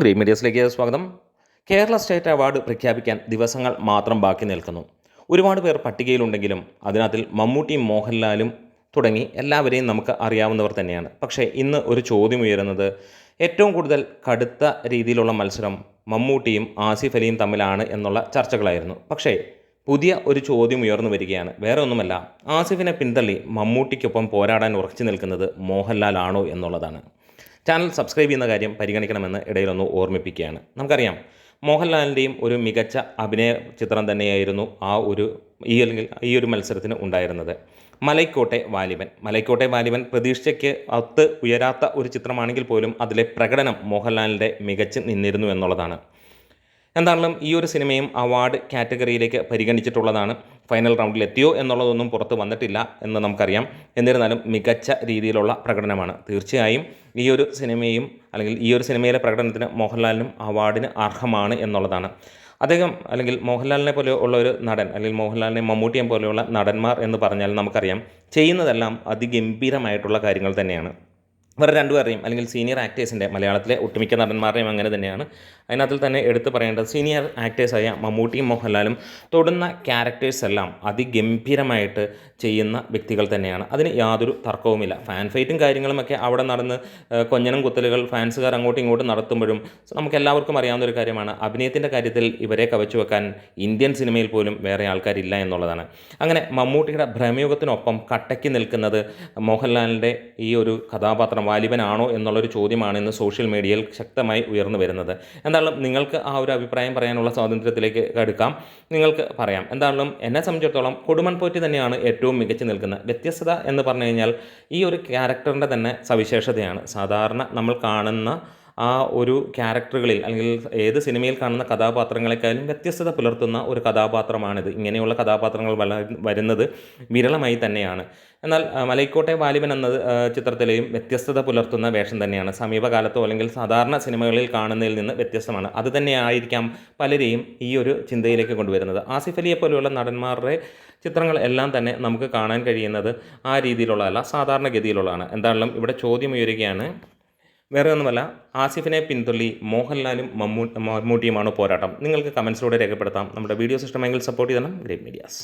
Green മീഡിയസിലേക്ക് സ്വാഗതം. Kerala state award പ്രഖ്യാപിക്കാൻ ദിവസങ്ങൾ മാത്രം ബാക്കി നിൽക്കുന്നു. ഒരുപാട് പേർ പട്ടികയിലുണ്ടെങ്കിലും അതിനകത്തിൽ മമ്മൂട്ടിയും മോഹൻലാലും തുടങ്ങി എല്ലാവരെയും നമുക്ക് അറിയാവുന്നവർ തന്നെയാണ്. പക്ഷേ ഇന്ന് ഒരു ചോദ്യം ഉയരുന്നത് ഏറ്റവും കൂടുതൽ കടുത്ത രീതിയിലുള്ള മത്സരം മമ്മൂട്ടിയും ആസിഫ് അലിയും തമ്മിലാണ് എന്നുള്ള ചർച്ചകളായിരുന്നു. പക്ഷേ പുതിയ ഒരു ചോദ്യം ഉയർന്നു വരികയാണ്. വേറെ ഒന്നുമല്ല ആസിഫിനെ പിന്തള്ളി മമ്മൂട്ടിക്കൊപ്പം പോരാടാൻ ഉറച്ചു നിൽക്കുന്നത് മോഹൻലാൽ ആണോ എന്നുള്ളതാണ്. ചാനൽ സബ്സ്ക്രൈബ് ചെയ്യുന്ന കാര്യം പരിഗണിക്കണമെന്ന് ഇടയിലൊന്ന് ഓർമ്മിപ്പിക്കുകയാണ്. നമുക്കറിയാം മോഹൻലാലിന്റെയും ഒരു മികച്ച അഭിനയ ചിത്രം തന്നെയായിരുന്നു ആ ഒരു ഈ അല്ലെങ്കിൽ ഈ ഒരു മത്സരത്തിന് ഉണ്ടായിരുന്നത്. മലൈക്കോട്ടെ വാലിബൻ. മലൈക്കോട്ടെ വാലിബൻ പ്രതീക്ഷയ്ക്ക് ഒത്ത് ഉയരാത്ത ഒരു ചിത്രമാണെങ്കിൽ പോലും അതിലെ പ്രകടനം മോഹൻലാലിന്റെ മികച്ച് നിന്നിരുന്നു എന്നുള്ളതാണ്. എന്താണെങ്കിലും ഈ ഒരു സിനിമയും അവാർഡ് കാറ്റഗറിയിലേക്ക് പരിഗണിച്ചിട്ടുള്ളതാണ്. ഫൈനൽ റൗണ്ടിൽ എത്തിയോ എന്നുള്ളതൊന്നും പുറത്ത് വന്നിട്ടില്ല എന്ന് നമുക്കറിയാം. എന്നിരുന്നാലും മികച്ച രീതിയിലുള്ള പ്രകടനമാണ്. തീർച്ചയായും ഈ ഒരു സിനിമയും അല്ലെങ്കിൽ ഈ ഒരു സിനിമയിലെ പ്രകടനത്തിന് മോഹൻലാലിനും അവാർഡിന് അർഹമാണ് എന്നുള്ളതാണ്. അദ്ദേഹം അല്ലെങ്കിൽ മോഹൻലാലിനെ പോലെ ഉള്ള ഒരു നടൻ അല്ലെങ്കിൽ മോഹൻലാലിനെ മമ്മൂട്ടിയെ പോലെയുള്ള നടന്മാർ എന്ന് പറഞ്ഞാൽ നമുക്കറിയാം. ചെയ്യുന്നതെല്ലാം അതിഗംഭീരമായിട്ടുള്ള കാര്യങ്ങൾ തന്നെയാണ്. ഇവർ രണ്ടുപേരെയും അല്ലെങ്കിൽ സീനിയർ ആക്ടേഴ്സിന്റെ മലയാളത്തിലെ ഒട്ടുമിക്ക നടന്മാരുടെയും അങ്ങനെ തന്നെയാണ്. അതിനകത്തിൽ തന്നെ എടുത്തു പറയേണ്ടത് സീനിയർ ആക്ടേഴ്സായ മമ്മൂട്ടിയും മോഹൻലാലും തൊടുന്ന ക്യാരക്ടേഴ്സ് എല്ലാം അതിഗംഭീരമായിട്ട് ചെയ്യുന്ന വ്യക്തികൾ തന്നെയാണ്. അതിന് യാതൊരു തർക്കവുമില്ല. ഫാൻ ഫൈറ്റും കാര്യങ്ങളുമൊക്കെ അവിടെ നടന്ന് കൊഞ്ഞനം കുത്തലുകൾ ഫാൻസുകാർ അങ്ങോട്ടും ഇങ്ങോട്ടും നടത്തുമ്പോഴും നമുക്ക് എല്ലാവർക്കും അറിയാവുന്ന ഒരു കാര്യമാണ്. അഭിനയത്തിന്റെ കാര്യത്തിൽ ഇവരെ കവച്ചു വെക്കാൻ ഇന്ത്യൻ സിനിമയിൽ പോലും വേറെ ആൾക്കാരില്ല എന്നുള്ളതാണ്. അങ്ങനെ മമ്മൂട്ടിയുടെ ഭ്രമയുഗത്തിനൊപ്പം കട്ടയ്ക്ക് നിൽക്കുന്നത് മോഹൻലാലിന്റെ ഈ ഒരു കഥാപാത്രം വാലിബനാണോ എന്നുള്ളൊരു ചോദ്യമാണ് ഇന്ന് സോഷ്യൽ മീഡിയയിൽ ശക്തമായി ഉയർന്നു വരുന്നത്. എന്തായാലും നിങ്ങൾക്ക് ആ ഒരു അഭിപ്രായം പറയാനുള്ള സ്വാതന്ത്ര്യത്തിലേക്ക് എടുക്കാം. നിങ്ങൾക്ക് പറയാം. എന്തായാലും എന്നെ സംബന്ധിച്ചിടത്തോളം കൊടുമൺ പോറ്റി തന്നെയാണ് ഏറ്റവും മികച്ചു നിൽക്കുന്നത്. വ്യത്യസ്തത എന്ന് പറഞ്ഞു കഴിഞ്ഞാൽ ഈ ഒരു ക്യാരക്ടറിന്റെ തന്നെ സവിശേഷതയാണ്. സാധാരണ നമ്മൾ കാണുന്ന ആ ഒരു ക്യാരക്ടറുകളിൽ അല്ലെങ്കിൽ ഏത് സിനിമയിൽ കാണുന്ന കഥാപാത്രങ്ങളെക്കാളും വ്യത്യസ്തത പുലർത്തുന്ന ഒരു കഥാപാത്രമാണിത്. ഇങ്ങനെയുള്ള കഥാപാത്രങ്ങൾ വരുന്നത് വിരളമായി തന്നെയാണ്. എന്നാൽ മലൈക്കോട്ടെ വാലിബൻ എന്ന ചിത്രത്തിലെയും വ്യത്യസ്തത പുലർത്തുന്ന വേഷം തന്നെയാണ്. സമീപകാലത്തോ അല്ലെങ്കിൽ സാധാരണ സിനിമകളിൽ കാണുന്നതിൽ നിന്ന് വ്യത്യസ്തമാണ്. അത് തന്നെയായിരിക്കാം പലരെയും ഈ ഒരു ചിന്തയിലേക്ക് കൊണ്ടുവരുന്നത്. ആസിഫ് അലിയെ പോലെയുള്ള നടന്മാരുടെ ചിത്രങ്ങൾ എല്ലാം തന്നെ നമുക്ക് കാണാൻ കഴിയുന്നത് ആ രീതിയിലുള്ളതല്ല സാധാരണഗതിയിലുള്ളതാണ്. എന്താണെങ്കിലും ഇവിടെ ചോദ്യം ഉയരുകയാണ് വേറെ ഒന്നുമല്ല ആസിഫിനെ പിന്തുള്ളി മോഹൻലാലും മമ്മൂ മമ്മൂട്ടിയുമാണ് പോരാട്ടം. നിങ്ങൾക്ക് കമൻസിലൂടെ രേഖപ്പെടുത്താം. നമ്മുടെ വീഡിയോസ് ഇഷ്ടമെങ്കിൽ സപ്പോർട്ട് ചെയ്യണം ഗ്രേറ്റ് മീഡിയാസ്